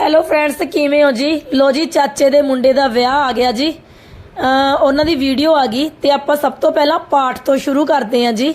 Hello friends ਕਿਵੇਂ ਹੋ ਜੀ? ਲੋ ਜੀ, ਚਾਚੇ ਦੇ ਮੁੰਡੇ ਦਾ ਵਿਆਹ ਆ ਗਿਆ ਜੀ। ਉਹਨਾਂ ਦੀ ਵੀਡੀਓ ਆ ਗਈ ਤੇ ਆਪਾਂ ਸਭ ਤੋਂ ਪਹਿਲਾਂ ਪਾਠ ਤੋਂ ਸ਼ੁਰੂ ਕਰਦੇ ਹਾਂ ਜੀ।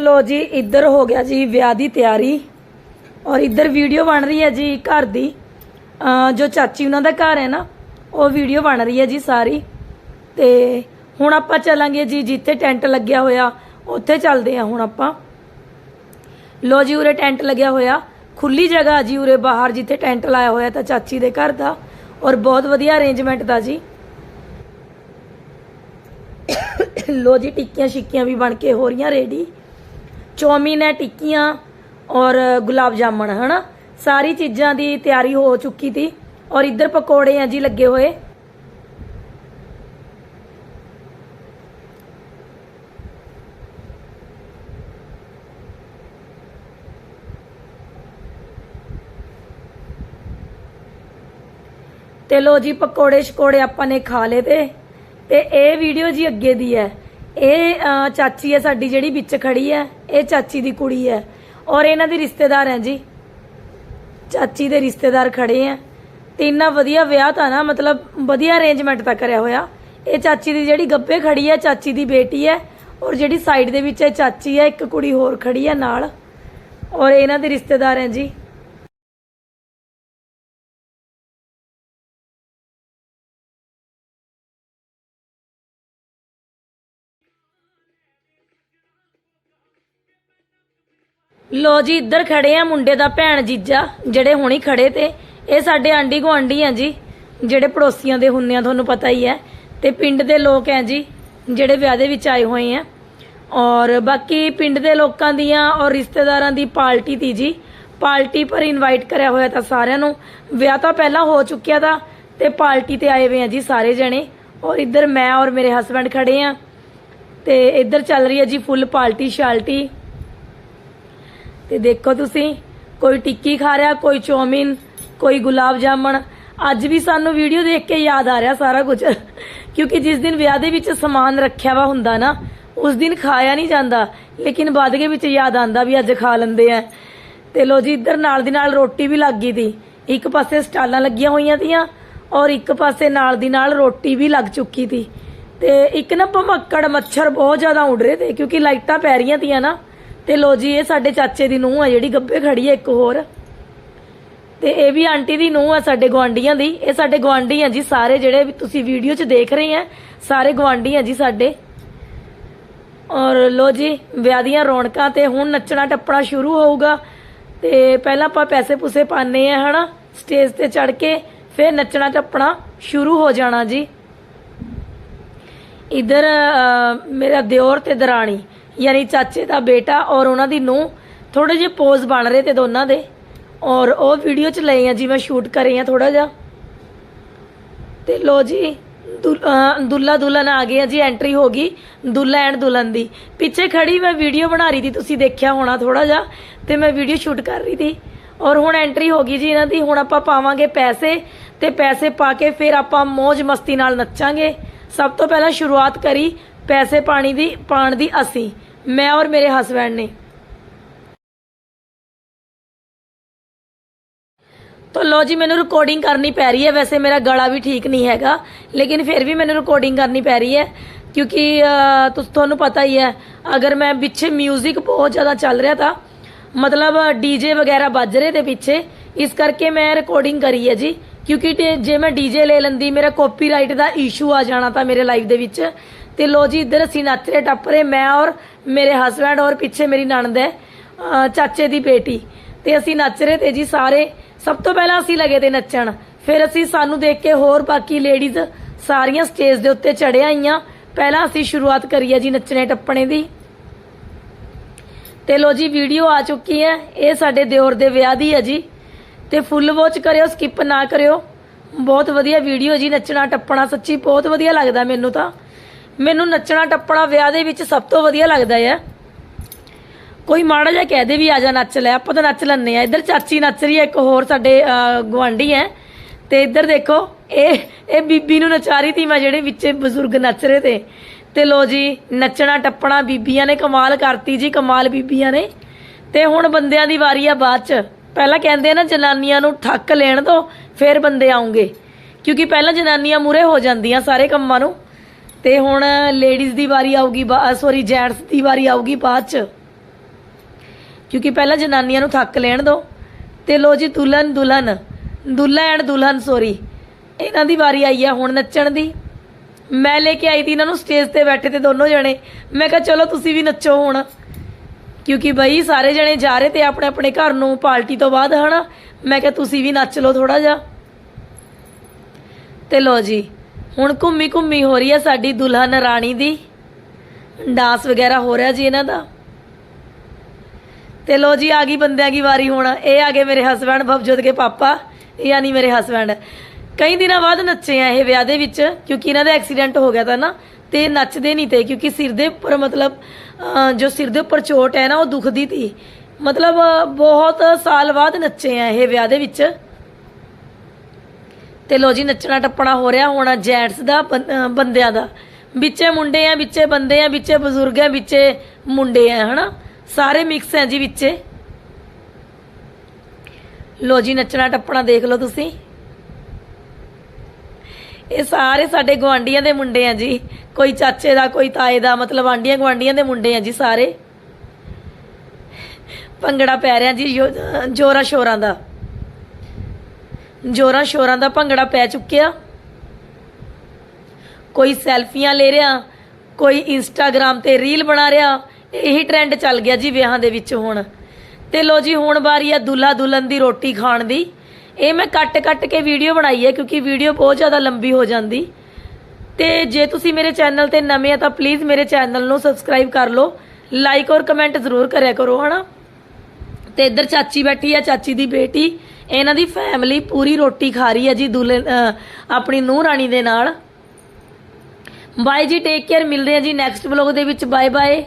ਲੋ ਜੀ, ਇੱਧਰ ਹੋ ਗਿਆ ਜੀ ਵਿਆਹ ਦੀ ਤਿਆਰੀ। ਔਰ ਇੱਧਰ ਵੀਡੀਓ ਬਣ ਰਹੀ ਹੈ ਜੀ ਘਰ ਦੀ। ਜੋ ਚਾਚੀ ਉਹਨਾਂ ਦਾ ਘਰ ਹੈ ਨਾ, ਉਹ ਵੀਡੀਓ ਬਣ ਰਹੀ ਹੈ ਜੀ ਸਾਰੀ। ਤੇ ਹੁਣ ਆਪਾਂ ਚੱਲਾਂਗੇ ਜੀ ਜਿੱਥੇ ਟੈਂਟ ਲੱਗਿਆ ਹੋਇਆ, ਉੱਥੇ ਚੱਲਦੇ ਆ ਹੁਣ ਆਪਾਂ। ਲੋ ਜੀ, ਉਰੇ ਟੈਂਟ ਲੱਗਿਆ ਹੋਇਆ। ਖੁੱਲੀ ਜਗ੍ਹਾ ਜੀ ਉਰੇ ਬਾਹਰ ਜਿੱਥੇ ਟੈਂਟ ਲਾਇਆ ਹੋਇਆ ਤਾਂ ਚਾਚੀ ਦੇ ਘਰ ਦਾ। ਔਰ ਬਹੁਤ ਵਧੀਆ ਅਰੇਂਜਮੈਂਟ ਦਾ ਜੀ। ਲੋ ਜੀ ਟਿੱਕੀਆਂ ਛਿੱਕੀਆਂ ਵੀ ਬਣ ਕੇ ਹੋ ਰਹੀਆਂ ਰੈਡੀ ਚੌਮੀਨ ਹੈ, ਟਿੱਕੀਆਂ ਔਰ ਗੁਲਾਬ ਜਾਮਣ, ਹਨਾ? ਸਾਰੀ ਚੀਜ਼ਾਂ ਦੀ ਤਿਆਰੀ ਹੋ ਚੁੱਕੀ ਸੀ ਔਰ ਇੱਧਰ ਪਕੌੜੇ ਆ ਜੀ ਲੱਗੇ ਹੋਏ। ਤੇ ਲੋ ਜੀ ਪਕੌੜੇ ਸ਼ਕੌੜੇ ਆਪਾਂ ਨੇ ਖਾ ਲਏ ਤੇ ਤੇ ਇਹ ਵੀਡੀਓ ਜੀ ਅੱਗੇ ਦੀ ਹੈ। ਇਹ ਚਾਚੀ ਹੈ, ਸਾਡੀ ਜਿਹੜੀ ਵਿੱਚ ਖੜੀ ਹੈ, ਇਹ ਚਾਚੀ ਦੀ ਕੁੜੀ ਹੈ। ਔਰ ਇਹਨਾਂ ਦੇ ਰਿਸ਼ਤੇਦਾਰ ਹੈ ਜੀ। ਚਾਚੀ ਦੇ ਰਿਸ਼ਤੇਦਾਰ ਖੜੇ ਆ ਤੇ ਇੰਨਾ ਵਧੀਆ ਵਿਆਹ ਤਾਂ ਨਾ, ਮਤਲਬ ਵਧੀਆ ਅਰੇਂਜਮੈਂਟ ਤਾਂ ਕਰਿਆ ਹੋਇਆ। ਇਹ ਚਾਚੀ ਦੀ ਜਿਹੜੀ ਗੱਬੇ ਖੜੀ ਹੈ, ਚਾਚੀ ਦੀ ਬੇਟੀ ਹੈ। ਔਰ ਜਿਹੜੀ ਸਾਈਡ ਦੇ ਵਿੱਚ ਇਹ ਚਾਚੀ ਹੈ, ਇੱਕ ਕੁੜੀ ਹੋਰ ਖੜੀ ਹੈ ਨਾਲ। ਔਰ ਇਹਨਾਂ ਦੇ ਰਿਸ਼ਤੇਦਾਰ ਹੈ ਜੀ। ਲੋ ਜੀ, ਇੱਧਰ ਖੜੇ ਆ ਮੁੰਡੇ ਦਾ ਭੈਣ ਜੀਜਾ, ਜਿਹੜੇ ਹੁਣੀ ਖੜੇ ਤੇ। ਇਹ ਸਾਡੇ ਆਂਡੀ ਗੁਆਂਢੀ ਆ ਜੀ, ਜਿਹੜੇ ਪੜੋਸੀਆਂ ਦੇ ਹੁੰਦੇ ਆ, ਤੁਹਾਨੂੰ ਪਤਾ ਹੀ ਹੈ ਤੇ ਪਿੰਡ ਦੇ ਲੋਕ ਆ ਜੀ, ਜਿਹੜੇ ਵਿਆਹ ਦੇ ਵਿੱਚ ਆਏ ਹੋਏ ਆ। ਔਰ ਬਾਕੀ ਪਿੰਡ ਦੇ ਲੋਕਾਂ ਦੀਆਂ ਔਰ ਰਿਸ਼ਤੇਦਾਰਾਂ ਦੀ ਪਾਰਟੀ ਤੀ ਜੀ। ਪਾਰਟੀ ਪਰ ਇਨਵਾਈਟ ਕਰਿਆ ਹੋਇਆ ਤਾਂ ਸਾਰਿਆਂ ਨੂੰ। ਵਿਆਹ ਤਾਂ ਪਹਿਲਾਂ ਹੋ ਚੁੱਕਿਆ ਤਾਂ ਤੇ ਪਾਰਟੀ ਤੇ ਆਏ ਹੋਏ ਆ ਜੀ ਸਾਰੇ ਜਣੇ। ਔਰ ਇੱਧਰ ਮੈਂ ਔਰ ਮੇਰੇ ਹਸਬੰਡ ਖੜੇ ਆ। ਤੇ ਇੱਧਰ ਚੱਲ ਰਹੀ ਹੈ ਜੀ ਫੁੱਲ ਪਾਰਟੀ ਸ਼ਾਲਟੀ ਤੇ ਦੇਖੋ ਤੁਸੀਂ, ਕੋਈ ਟਿੱਕੀ ਖਾ ਰਿਹਾ, ਕੋਈ ਚੌਮਿਨ, ਕੋਈ ਗੁਲਾਬ ਜਾਮਣ। ਅੱਜ ਵੀ ਸਾਨੂੰ ਵੀਡੀਓ ਦੇਖ ਕੇ ਯਾਦ ਆ ਰਿਹਾ ਸਾਰਾ ਕੁਝ। ਕਿਉਂਕਿ ਜਿਸ ਦਿਨ ਵਿਆਹ ਦੇ ਵਿੱਚ ਸਮਾਨ ਰੱਖਿਆ ਵਾ ਹੁੰਦਾ ਨਾ, ਉਸ ਦਿਨ ਖਾਇਆ ਨਹੀਂ ਜਾਂਦਾ। ਲੇਕਿਨ ਬਾਅਦ ਦੇ ਵਿੱਚ ਯਾਦ ਆਂਦਾ ਵੀ ਅੱਜ ਖਾ ਲੈਂਦੇ ਆ। ਤੇ ਲੋ ਜੀ, ਇੱਧਰ ਨਾਲ ਦੀ ਨਾਲ ਰੋਟੀ ਵੀ ਲੱਗ ਗਈ ਤੀ ਇੱਕ ਪਾਸੇ ਸਟਾਲਾਂ ਲੱਗੀਆਂ ਹੋਈਆਂ ਤੀਆਂ ਔਰ ਇੱਕ ਪਾਸੇ ਨਾਲ ਦੀ ਨਾਲ ਰੋਟੀ ਵੀ ਲੱਗ ਚੁੱਕੀ ਤੀ ਤੇ ਇੱਕ ਨਾ ਭਮੱਕੜ ਮੱਛਰ ਬਹੁਤ ਜ਼ਿਆਦਾ ਉੱਡ ਰਹੇ ਤੇ, ਕਿਉਂਕਿ ਲਾਈਟਾਂ ਪੈ ਰਹੀਆਂ ਤੀਆਂ ਨਾ। ਤੇ ਲੋ ਜੀ, ਇਹ ਸਾਡੇ ਚਾਚੇ ਦੀ ਨੂੰਹ ਆ, ਜਿਹੜੀ ਗੱਬੇ ਖੜੀ ਹੈ ਇੱਕ ਹੋਰ। ਤੇ ਇਹ ਵੀ ਆਂਟੀ ਦੀ ਨੂੰਹ ਆ ਸਾਡੇ ਗਵਾਂਡੀਆਂ ਦੀ। ਇਹ ਸਾਡੇ ਗਵਾਂਡੀ ਆ ਜੀ ਸਾਰੇ ਜਿਹੜੇ ਵੀ ਤੁਸੀਂ ਵੀਡੀਓ 'ਚ ਦੇਖ ਰਹੇ ਆ, ਸਾਰੇ ਗਵਾਂਡੀ ਆ ਜੀ ਸਾਡੇ। ਔਰ ਲੋ ਜੀ, ਵਿਆਹ ਦੀਆਂ ਰੌਣਕਾਂ ਤੇ ਹੁਣ ਨੱਚਣਾ ਟੱਪਣਾ ਸ਼ੁਰੂ ਹੋਊਗਾ। ਤੇ ਪਹਿਲਾਂ ਆਪਾਂ ਪੈਸੇ ਪੂਸੇ ਪਾਣੇ ਆ, ਹਨਾ? ਸਟੇਜ ਤੇ ਚੜ ਕੇ ਫਿਰ ਨੱਚਣਾ ਟੱਪਣਾ ਸ਼ੁਰੂ ਹੋ ਜਾਣਾ ਜੀ। ਇਧਰ ਮੇਰਾ ਦਿਓਰ ਤੇ ਦਰਾਣੀ। ਯਾਨੀ ਚਾਚੇ ਦਾ ਬੇਟਾ ਔਰ ਉਹਨਾਂ ਦੀ ਨੂੰ ਥੋੜੇ ਜਿਹੇ ਪੋਜ਼ ਬਣ ਰਹੇ ਤੇ ਦੋਨਾਂ ਦੇ। ਔਰ ਉਹ ਵੀਡੀਓ ਚ ਲਏ ਆ ਜੀ ਮੈਂ ਸ਼ੂਟ ਕਰੇ ਆ ਥੋੜਾ ਜਿਹਾ। ਤੇ ਲੋ ਜੀ, ਦੁਲ- ਦੁੱਲਾ ਦੁਲਹਨ ਆ ਗਏ ਆ ਜੀ ਐਂਟਰੀ ਹੋ ਗਈ, ਦੁੱਲਾ ਐਂਡ ਦੁਲਹਨ ਦੀ। ਪਿੱਛੇ ਖੜੀ ਮੈਂ ਵੀਡੀਓ ਬਣਾ ਰਹੀ ਸੀ, ਤੁਸੀਂ ਦੇਖਿਆ ਹੋਣਾ ਥੋੜਾ ਜਿਹਾ, ਤੇ ਮੈਂ ਵੀਡੀਓ ਸ਼ੂਟ ਕਰ ਰਹੀ ਸੀ। ਔਰ ਹੁਣ ਐਂਟਰੀ ਹੋ ਗਈ ਜੀ ਇਹਨਾਂ ਦੀ, ਹੁਣ ਆਪਾਂ ਪਾਵਾਂਗੇ ਪੈਸੇ ਤੇ ਪੈਸੇ ਪਾ ਕੇ ਫਿਰ ਆਪਾਂ ਮौज ਮਸਤੀ ਨਾਲ ਨੱਚਾਂਗੇ। ਸਭ ਤੋਂ ਪਹਿਲਾਂ ਸ਼ੁਰੂਆਤ ਕਰੀ ਪੈਸੇ ਪਾਣੀ ਦੀ ਪਾਣ ਦੀ ਅਸੀਂ। ਮੈਂ ਔਰ ਮੇਰੇ ਹਸਬੰਡ ਨੇ। ਤੋ ਲੋ ਜੀ, ਮੈਨੂੰ ਰਿਕਾਰਡਿੰਗ ਕਰਨੀ ਪੈ ਰਹੀ ਹੈ। ਵੈਸੇ ਮੇਰਾ ਗਲਾ ਵੀ ਠੀਕ ਨਹੀਂ ਹੈਗਾ, ਲੇਕਿਨ ਫਿਰ ਵੀ ਮੈਨੂੰ ਰਿਕਾਰਡਿੰਗ ਕਰਨੀ ਪੈ ਰਹੀ ਹੈ। ਕਿਉਂਕਿ ਤੁਹਾਨੂੰ ਪਤਾ ਹੀ ਹੈ, ਅਗਰ ਮੈਂ ਪਿੱਛੇ 뮤직 ਬਹੁਤ ਜ਼ਿਆਦਾ ਚੱਲ ਰਿਹਾ ਤਾਂ, ਮਤਲਬ ਡੀਜੇ ਵਗੈਰਾ ਵੱਜ ਰਹੇ ਤੇ ਪਿੱਛੇ, ਇਸ ਕਰਕੇ ਮੈਂ ਰਿਕਾਰਡਿੰਗ ਕਰੀ ਹੈ ਜੀ। ਕਿਉਂਕਿ ਜੇ ਮੈਂ ਡੀਜੇ ਲੈ ਲੈਂਦੀ, ਮੇਰਾ ਕਾਪੀਰਾਈਟ ਦਾ ਇਸ਼ੂ ਆ ਜਾਣਾ ਤਾਂ ਮੇਰੇ ਲਾਈਫ ਦੇ ਵਿੱਚ। ਤੇ ਲੋ ਜੀ, ਇੱਧਰ ਅਸੀਂ ਨੱਚ ਰਹੇ, ਟੱਪ ਰਹੇ, ਮੈਂ ਔਰ ਮੇਰੇ ਹਸਬੰਡ ਔਰ ਪਿੱਛੇ ਮੇਰੀ ਨਣਦ ਹੈ ਚਾਚੇ ਦੀ ਬੇਟੀ। ਤੇ ਅਸੀਂ ਨੱਚ ਰਹੇ ਤੇ ਜੀ ਸਾਰੇ, ਸਭ ਤੋਂ ਪਹਿਲਾਂ ਅਸੀਂ ਲਗੇ ਤੇ ਨੱਚਣ। ਫਿਰ ਅਸੀਂ ਸਾਨੂੰ ਦੇਖ ਕੇ ਹੋਰ ਬਾਕੀ ਲੇਡੀਜ਼ ਸਾਰੀਆਂ ਸਟੇਜ ਦੇ ਉੱਤੇ ਚੜ੍ਹ ਆਈਆਂ। ਪਹਿਲਾਂ ਅਸੀਂ ਸ਼ੁਰੂਆਤ ਕਰੀ ਹੈ ਜੀ ਨੱਚਣੇ, ਟੱਪਣੇ ਦੀ। ਤੇ ਲੋ ਜੀ ਵੀਡੀਓ ਆ ਚੁੱਕੀ ਹੈ। ਇਹ ਸਾਡੇ ਦਿਓਰ ਦੇ ਵਿਆਹ ਦੀ ਹੈ ਜੀ। ਤੇ ਫੁੱਲ ਵਾਚ ਕਰਿਓ ਸਕਿਪ ਨਾ ਕਰਿਓ। ਬਹੁਤ ਵਧੀਆ ਵੀਡੀਓ ਜੀ, ਨੱਚਣਾ, ਟੱਪਣਾ, ਸੱਚੀ ਬਹੁਤ ਵਧੀਆ ਲੱਗਦਾ ਮੈਨੂੰ ਤਾਂ। ਮੈਨੂੰ ਨੱਚਣਾ, ਟੱਪਣਾ, ਵਿਆਹ ਦੇ ਵਿੱਚ ਸਭ ਤੋਂ ਵਧੀਆ ਲੱਗਦਾ ਹੈ ਕੋਈ ਮਾੜਾ ਜਿਹਾ ਕਹਿ ਦੇ ਵੀ ਆ ਜਾ, ਨੱਚ ਲੈ, ਆਪਾਂ ਤਾਂ ਨੱਚ ਲੈਂਦੇ ਆ। ਇੱਧਰ ਚਾਚੀ ਨੱਚ ਰਹੀ ਹੈ ਇੱਕ ਹੋਰ ਸਾਡੇ ਗਵਾਂਢੀ ਹੈ। ਤੇ ਇੱਧਰ ਦੇਖੋ, ਇਹ ਇਹ ਬੀਬੀ ਨੂੰ ਨਚਾ ਰਹੀ ਤੀ ਮੈਂ ਜਿਹੜੇ ਵਿੱਚ ਬਜ਼ੁਰਗ ਨੱਚ ਰਹੇ ਤੇ। ਤੇ ਲੋ ਜੀ, ਨੱਚਣਾ, ਟੱਪਣਾ ਬੀਬੀਆਂ ਨੇ ਕਮਾਲ ਕਰਤੀ ਜੀ, ਕਮਾਲ ਬੀਬੀਆਂ ਨੇ। ਤੇ ਹੁਣ ਬੰਦਿਆਂ ਦੀ ਵਾਰੀ ਆ ਬਾਅਦ ਚ। ਪਹਿਲਾਂ ਕਹਿੰਦੇ ਆ ਨਾ, ਜਨਾਨੀਆਂ ਨੂੰ ਠੱਕ ਲੈਣ ਤੋਂ ਫਿਰ ਬੰਦੇ ਆਉਂਗੇ। ਕਿਉਂਕਿ ਪਹਿਲਾਂ ਜਨਾਨੀਆਂ ਮੂਰੇ ਹੋ ਜਾਂਦੀਆਂ ਸਾਰੇ ਕੰਮਾਂ ਨੂੰ। ਤੇ ਹੁਣ ਲੇਡੀਜ਼ ਦੀ ਵਾਰੀ ਆਊਗੀ ਸੌਰੀ ਜੈਂਟਸ ਦੀ ਵਾਰੀ ਆਊਗੀ ਬਾਅਦ ਚ। ਕਿਉਂਕਿ ਪਹਿਲਾਂ ਜਨਾਨੀਆਂ ਨੂੰ ਥੱਕ ਲੈਣ ਦੋ। ਤੇ ਲੋ ਜੀ, ਦੁਲਹਨ ਦੁਲਹਨ। ਦੁੱਲਾ ਐਂਡ ਦੁਲਹਨ ਸੋਰੀ ਇਹਨਾਂ ਦੀ ਵਾਰੀ ਆਈ ਆ ਹੁਣ ਨੱਚਣ ਦੀ। ਮੈਂ ਲੈ ਕੇ ਆਈ ਸੀ ਇਹਨਾਂ ਨੂੰ ਸਟੇਜ ਤੇ ਬੈਠੇ ਤੇ ਦੋਨੋਂ ਜਣੇ। ਮੈਂ ਕਿਹਾ, ਚਲੋ, ਤੁਸੀਂ ਵੀ ਨੱਚੋ ਹੁਣ। ਕਿਉਂਕਿ ਬਈ ਸਾਰੇ ਜਣੇ ਜਾ ਰਹੇ ਤੇ ਆਪਣੇ ਆਪਣੇ ਘਰ ਨੂੰ ਪਾਰਟੀ ਤੋਂ ਬਾਅਦ, ਹਨਾ? ਮੈਂ ਕਿਹਾ, ਤੁਸੀਂ ਵੀ ਨੱਚ ਲਓ ਥੋੜਾ ਜਿਹਾ। ਤੇ ਲੋ ਜੀ ਹੁਣ ਘੁੰਮੀ ਘੁੰਮੀ ਹੋ ਰਹੀ ਹੈ ਸਾਡੀ ਦੁਲਹਨ ਰਾਣੀ ਦੀ। ਡਾਂਸ ਵਗੈਰਾ ਹੋ ਰਿਹਾ ਜੀ ਇਹਨਾਂ ਦਾ। ਤੇ ਲੋ ਜੀ, ਆ ਗਈ ਬੰਦਿਆਂ ਦੀ ਵਾਰੀ ਹੁਣ। ਇਹ ਆ ਗਏ ਮੇਰੇ ਹਸਬੰਡ ਭਵਜੋਤ ਕੇ ਪਾਪਾ। ਯਾਨੀ ਮੇਰੇ ਹਸਬੰਡ ਕਈ ਦਿਨਾਂ ਬਾਅਦ ਨੱਚੇ ਆ ਇਹ ਵਿਆਹ ਦੇ ਵਿੱਚ, ਕਿਉਂਕਿ ਇਹਨਾਂ ਦਾ ਐਕਸੀਡੈਂਟ ਹੋ ਗਿਆ ਤਾਂ ਨਾ, ਤੇ ਨੱਚਦੇ ਨਹੀਂ ਤੇ, ਕਿਉਂਕਿ ਸਿਰ ਦੇ ਉੱਪਰ ਮਤਲਬ ਜੋ ਸਿਰ ਦੇ ਉੱਪਰ ਚੋਟ ਹੈ ਨਾ, ਉਹ ਦੁਖਦੀ ਤੀ। ਮਤਲਬ, ਬਹੁਤ ਸਾਲ ਬਾਅਦ ਨੱਚੇ ਆ ਇਹ ਵਿਆਹ ਦੇ ਵਿੱਚ। ਤੇ ਲੋ ਜੀ, ਨੱਚਣਾ ਟੱਪਣਾ ਹੋ ਰਿਹਾ ਹੋਣਾ ਜੈਂਟਸ ਦਾ, ਬੰ- ਬੰਦਿਆਂ ਦਾ। ਵਿੱਚੇ ਮੁੰਡੇ ਆ, ਵਿੱਚੇ ਬੰਦੇ ਆ, ਵਿੱਚੇ ਬਜ਼ੁਰਗ ਆ, ਵਿੱਚੇ ਮੁੰਡੇ ਆ, ਹਨਾ? ਸਾਰੇ ਮਿਕਸ ਹੈ ਜੀ ਵਿੱਚੇ। ਲੋ ਜੀ, ਨੱਚਣਾ ਟੱਪਣਾ ਦੇਖ ਲਓ ਤੁਸੀਂ। ਇਹ ਸਾਰੇ ਸਾਡੇ ਗਵਾਂਡੀਆਂ ਦੇ ਮੁੰਡੇ ਆ ਜੀ। ਕੋਈ ਚਾਚੇ ਦਾ, ਕੋਈ ਤਾਏ ਦਾ, ਮਤਲਬ ਆਂਡੀਆਂ ਗਵਾਂਡੀਆਂ ਦੇ ਮੁੰਡੇ ਆ ਜੀ ਸਾਰੇ। ਭੰਗੜਾ ਪੈ ਰਿਹਾ ਜੀ, ਜੋ- ਜੋਰਾਂ ਸ਼ੋਰਾਂ ਦਾ। ਜੋਰਾਂ ਸ਼ੋਰਾਂ ਦਾ ਭੰਗੜਾ ਪੈ ਚੁੱਕਿਆ। ਕੋਈ ਸੈਲਫੀਆਂ ਲੈ ਰਿਹਾ, ਕੋਈ ਇੰਸਟਾਗ੍ਰam ਤੇ ਰੀਲ ਬਣਾ ਰਿਹਾ, ਇਹੀ ਟ੍ਰੈਂਡ ਚੱਲ ਗਿਆ ਜੀ ਵਿਆਹਾਂ ਦੇ ਵਿੱਚ ਹੁਣ। ਤੇ ਲੋ ਜੀ, ਹੁਣ ਵਾਰੀ ਆ ਦੁੱਲਾ ਦੁਲਹਨ ਦੀ ਰੋਟੀ ਖਾਣ ਦੀ। ਇਹ ਮੈਂ ਕੱਟ ਕੱਟ ਕੇ ਵੀਡੀਓ ਬਣਾਈ ਹੈ ਕਿਉਂਕਿ ਵੀਡੀਓ ਬਹੁਤ ਜ਼ਿਆਦਾ ਲੰਬੀ ਹੋ ਜਾਂਦੀ। ਤੇ ਜੇ ਤੁਸੀਂ ਮੇਰੇ ਚੈਨਲ ਤੇ ਨਵੇਂ ਆ ਤਾਂ ਪਲੀਜ਼ ਮੇਰੇ ਚੈਨਲ ਨੂੰ ਸਬਸਕ੍ਰਾਈਬ ਕਰ ਲਓ। ਲਾਈਕ ਔਰ ਕਮੈਂਟ ਜ਼ਰੂਰ ਕਰਿਆ ਕਰੋ, ਹਨਾ? ਤੇ ਇੱਧਰ ਚਾਚੀ ਬੈਠੀ ਆ, ਚਾਚੀ ਦੀ ਬੇਟੀ। ਇਹਨਾਂ ਦੀ ਫੈਮਿਲੀ ਪੂਰੀ ਰੋਟੀ ਖਾ ਰਹੀ ਹੈ ਜੀ ਦੁਲਹਨ ਆਪਣੀ ਨੂੰਹ ਰਾਣੀ ਦੇ ਨਾਲ। ਬਾਏ ਜੀ ਟੇਕ ਕੇਅਰ ਮਿਲਦੇ ਆ ਜੀ ਨੈਕਸਟ ਵਲੌਗ ਦੇ ਵਿੱਚ। Bye bye